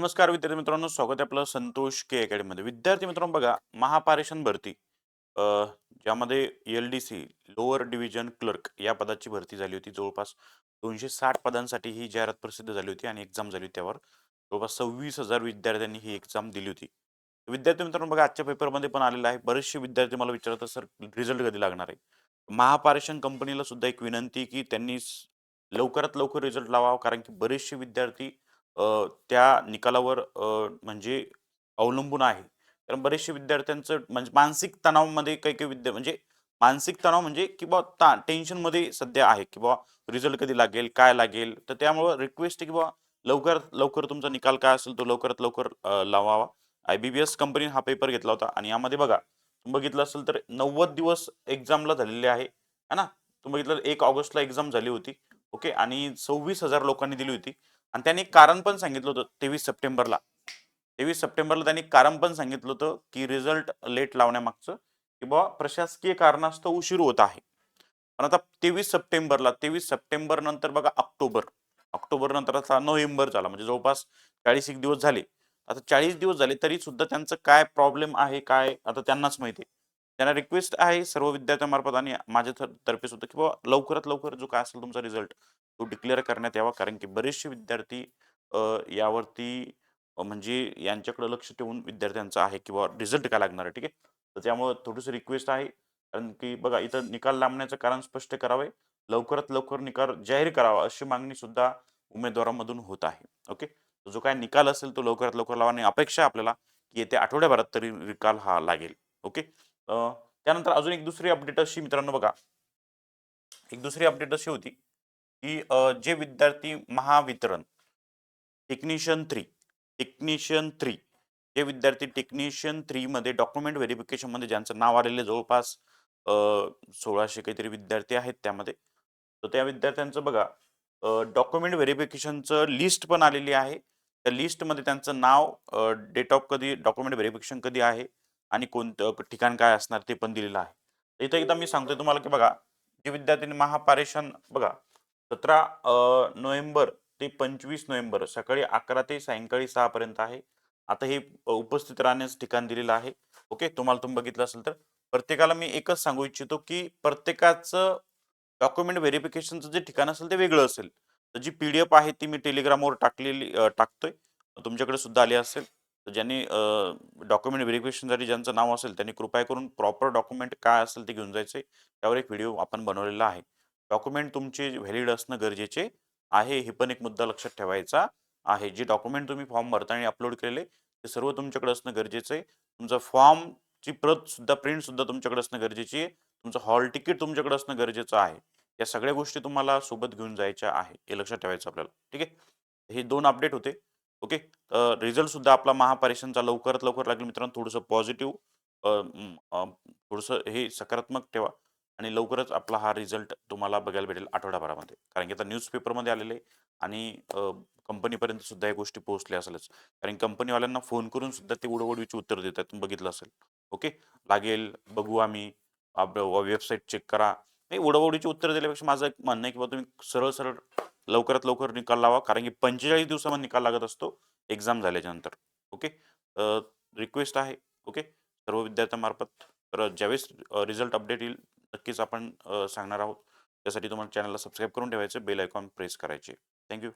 नमस्कार विद्यार्थी मित्रांनो स्वागत आहे आपलं संतोष के अकॅडमीमध्ये विद्यार्थी मित्रांनो बघा महापारेषण भरती ज्यामध्ये L D C lower division clerk या पदाची भरती झाली होती. जवळपास दोनशे साठ पदांसाठी ही जाहिरात प्रसिद्ध झाली होती आणि एक्झाम झाली होती त्यावर. जवळपास सव्वीस हजार विद्यार्थ्यांनी ही एक्झाम दिली होती. विद्यार्थी मित्रांनो बघा आजच्या पेपरमध्ये पण आलेलं आहे. बरेचसे विद्यार्थी मला विचारतात सर रिझल्ट कधी लागणार आहे? महापारेषण कंपनीला सुद्धा एक विनंती की त्यांनी लवकरात लवकर रिझल्ट लावावा. कारण की बरेचसे विद्यार्थी अ, त्या निकालावर अ, म्हणजे अवलंबून आहे. कारण बरेचसे विद्यार्थ्यांचं म्हणजे मानसिक तणावामध्ये काही काही विद्या म्हणजे मानसिक तणाव म्हणजे की बुवा ता टेन्शनमध्ये सध्या आहे की बाबा रिझल्ट कधी लागेल काय लागेल? तर त्यामुळं रिक्वेस्ट आहे की बाबा लवकरात लवकर तुमचा निकाल काय असेल तो लवकरात लवकर अ, लावावा. आय बी बी एस कंपनीने हा पेपर घेतला होता आणि यामध्ये बघा तुम्ही बघितलं असेल तर नव्वद दिवस एक्झामला झालेले आहे है ना? तुम्ही बघितलं एक ऑगस्टला एक्झाम झाली होती ओके? आणि सव्वीस हजार लोकांनी दिली होती. आणि त्यांनी कारण पण सांगितलं होतं तेवीस सप्टेंबरला. तेवीस सप्टेंबरला त्यांनी कारण पण सांगितलं होतं की रिझल्ट लेट लावण्यामागचं की बाबा प्रशासकीय कारणास्तव उशीर होत आहे. पण आता तेवीस सप्टेंबरला तेवीस सप्टेंबर नंतर बघा ऑक्टोबर. ऑक्टोबर नंतर आता नोव्हेंबर झाला म्हणजे जवळपास चाळीस एक दिवस झाले. आता चाळीस दिवस झाले तरी सुद्धा त्यांचं काय प्रॉब्लेम आहे काय आता त्यांनाच माहिती आहे. त्यांना रिक्वेस्ट आहे सर्व विद्यार्थ्यांमार्फत आणि माझ्या तर्फे सुद्धा की बाबा लवकरात लवकर जो काय असेल तुमचा रिझल्ट तो डिक्लेअर करण्यात यावा. कारण की बरेचसे विद्यार्थी यावरती म्हणजे यांच्याकडे लक्ष ठेवून विद्यार्थ्यांचं आहे किंवा रिझल्ट काय लागणार आहे ठीक आहे? तर त्यामुळे थोडीशी रिक्वेस्ट आहे. कारण की बघा इथं निकाल लांबण्याचं कारण स्पष्ट करावे. लवकरात लवकर निकाल जाहीर करावा अशी मागणी सुद्धा उमेदवारांमधून होत आहे. ओके? जो काय निकाल असेल तो लवकरात लवकर लावा आणि अपेक्षा आपल्याला की येत्या आठवड्याभरात तरी निकाल हा लागेल. ओके? त्यानंतर अजून एक दुसरी अपडेट अशी मित्रांनो बघा. एक दुसरी अपडेट अशी होती की जे विद्यार्थी Mahavitaran technician three technician three जे विद्यार्थी टेक्निशियन थ्रीमध्ये डॉक्युमेंट व्हेरिफिकेशनमध्ये ज्यांचं नाव आलेले जवळपास सोळाशे काहीतरी विद्यार्थी आहेत त्यामध्ये. तर त्या विद्यार्थ्यांचं बघा डॉक्युमेंट व्हेरिफिकेशनचं लिस्ट पण आलेली आहे. त्या लिस्टमध्ये त्यांचं नाव डेट ऑफ कधी डॉक्युमेंट व्हेरिफिकेशन कधी आहे आणि कोणतं ठिकाण काय असणार ते पण दिलेलं आहे. इथं एकदा मी सांगतोय तुम्हाला की बघा जे विद्यार्थ्यांनी महापारेषण बघा सतरा नोव्हेंबर ते पंचवीस नोव्हेंबर सकाळी अकरा ते सायंकाळी सहा पर्यंत आहे. आता हे उपस्थित राहण्याचं ठिकाण दिलेलं आहे. ओके तुम्हाला तुम्ही बघितलं असेल तर. प्रत्येकाला मी एकच सांगू इच्छितो की प्रत्येकाचं डॉक्युमेंट व्हेरिफिकेशनचं जे ठिकाण असेल ते वेगळं असेल. तर जी पी डी एफ आहे ती मी टेलिग्रामवर टाकलेली टाकतोय. तुमच्याकडे सुद्धा आली असेल. तर ज्यांनी डॉक्युमेंट व्हेरिफिकेशनसाठी ज्यांचं नाव असेल त्यांनी कृपया करून प्रॉपर डॉक्युमेंट काय असेल ते घेऊन जायचे. त्यावर एक व्हिडिओ आपण बनवलेला आहे. डॉक्युमेंट तुमचे व्हॅलिड असणं गरजेचे आहे हे पण एक मुद्दा लक्षात ठेवायचा आहे. जे डॉक्युमेंट तुम्ही फॉर्म भरताना अपलोड केलेले ते सर्व तुमच्याकडे असणं गरजेचं. आहे तुमचा फॉर्मची प्रत सुद्धा प्रिंट सुद्धा तुमच्याकडे असणं गरजेची आहे. तुमचं हॉल तिकीट तुमच्याकडे असणं गरजेचं आहे. या सगळ्या गोष्टी तुम्हाला सोबत घेऊन जायच्या आहे हे लक्षात ठेवायचं आपल्याला. ठीक आहे? हे दोन अपडेट होते. ओके? रिझल्ट सुद्धा आपला महापरीक्षांचा लवकरात लवकर लागेल मित्रांनो. थोडंसं पॉझिटिव्ह थोडंसं हे सकारात्मक ठेवा आणि लवकरच आपला हा रिझल्ट तुम्हाला बघायला भेटेल आठवड्याभरामध्ये कारण की आता न्यूजपेपरमध्ये आलेले आणि कंपनीपर्यंत सुद्धा या गोष्टी पोहोचल्या असेलच. कारण कंपनीवाल्यांना फोन करून सुद्धा ते उडवडीची उत्तर देतात. तुम्ही बघितलं असेल. ओके? लागेल बघू आम्ही. वेबसाईट चेक करा. नाही उडवडीची उत्तर दिल्यापेक्षा माझं एक म्हणणं आहे की बा तुम्ही सरळ सरळ लवकरात लवकर निकाल लावा कारण की पंचेचाळीस दिवसामध्ये निकाल लागत असतो एक्झाम झाल्याच्यानंतर ओके रिक्वेस्ट आहे ओके? सर्व विद्यार्थ्यांमार्फत तर ज्यावेळेस रिझल्ट अपडेट येईल नक्कीच आपण सांगणार आहोत. त्यासाठी तुम्हाला चॅनलला सबस्क्राईब करून ठेवायचं बेल आयकॉन प्रेस करायचे. Thank you.